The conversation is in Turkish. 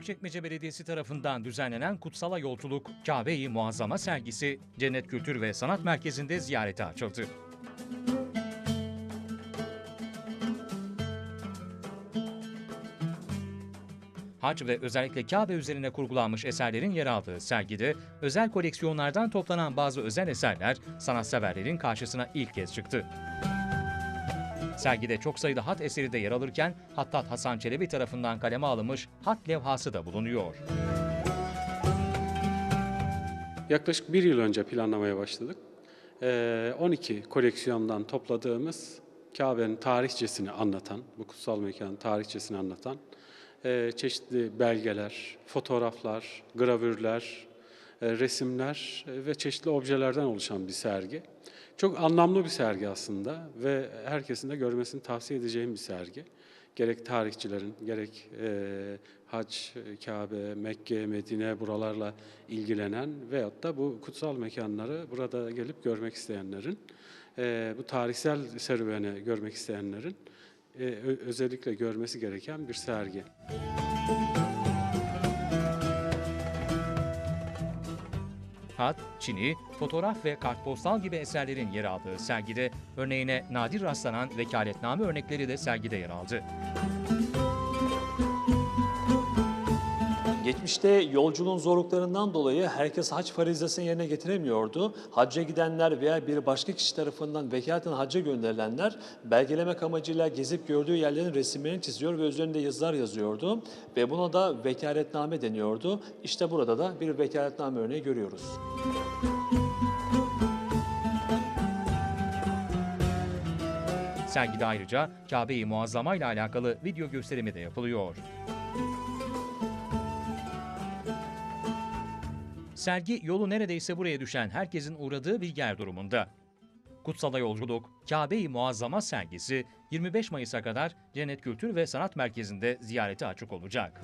Küçükçekmece Belediyesi tarafından düzenlenen Kutsala Yolculuk Kabe-i Muazzama sergisi Cennet Kültür ve Sanat Merkezi'nde ziyarete açıldı. Hac ve özellikle Kabe üzerine kurgulanmış eserlerin yer aldığı sergide özel koleksiyonlardan toplanan bazı özel eserler sanatseverlerin karşısına ilk kez çıktı. Sergide çok sayıda hat eseri de yer alırken Hattat Hasan Çelebi tarafından kaleme alınmış hat levhası da bulunuyor. Yaklaşık bir yıl önce planlamaya başladık. Ee, 12 koleksiyondan topladığımız Kabe'nin tarihçesini anlatan, bu kutsal mekanın tarihçesini anlatan e, çeşitli belgeler, fotoğraflar, gravürler, resimler e, ve çeşitli objelerden oluşan bir sergi. Çok anlamlı bir sergi aslında ve herkesin de görmesini tavsiye edeceğim bir sergi. Gerek tarihçilerin, gerek e, Hac, Kabe, Mekke, Medine buralarla ilgilenen veyahut da bu kutsal mekanları burada gelip görmek isteyenlerin, e, bu tarihsel serüveni görmek isteyenlerin e, özellikle görmesi gereken bir sergi. Hat, çini, fotoğraf ve kartpostal gibi eserlerin yer aldığı sergide örneğine nadir rastlanan vekaletname örnekleri de sergide yer aldı. Geçmişte yolculuğun zorluklarından dolayı herkes hac farizasını yerine getiremiyordu. Hacca gidenler veya bir başka kişi tarafından vekaleten hacca gönderilenler belgelemek amacıyla gezip gördüğü yerlerin resimlerini çiziyor ve üzerinde yazılar yazıyordu. Ve buna da vekaletname deniyordu. İşte burada da bir vekaletname örneği görüyoruz. Sergide ayrıca Kabe-i Muazzama ile alakalı video gösterimi de yapılıyor. Sergi yolu neredeyse buraya düşen herkesin uğradığı bir yer durumunda. Kutsala Yolculuk, Kabe-i Muazzama sergisi 25 Mayıs'a kadar Cennet Kültür ve Sanat Merkezi'nde ziyarete açık olacak.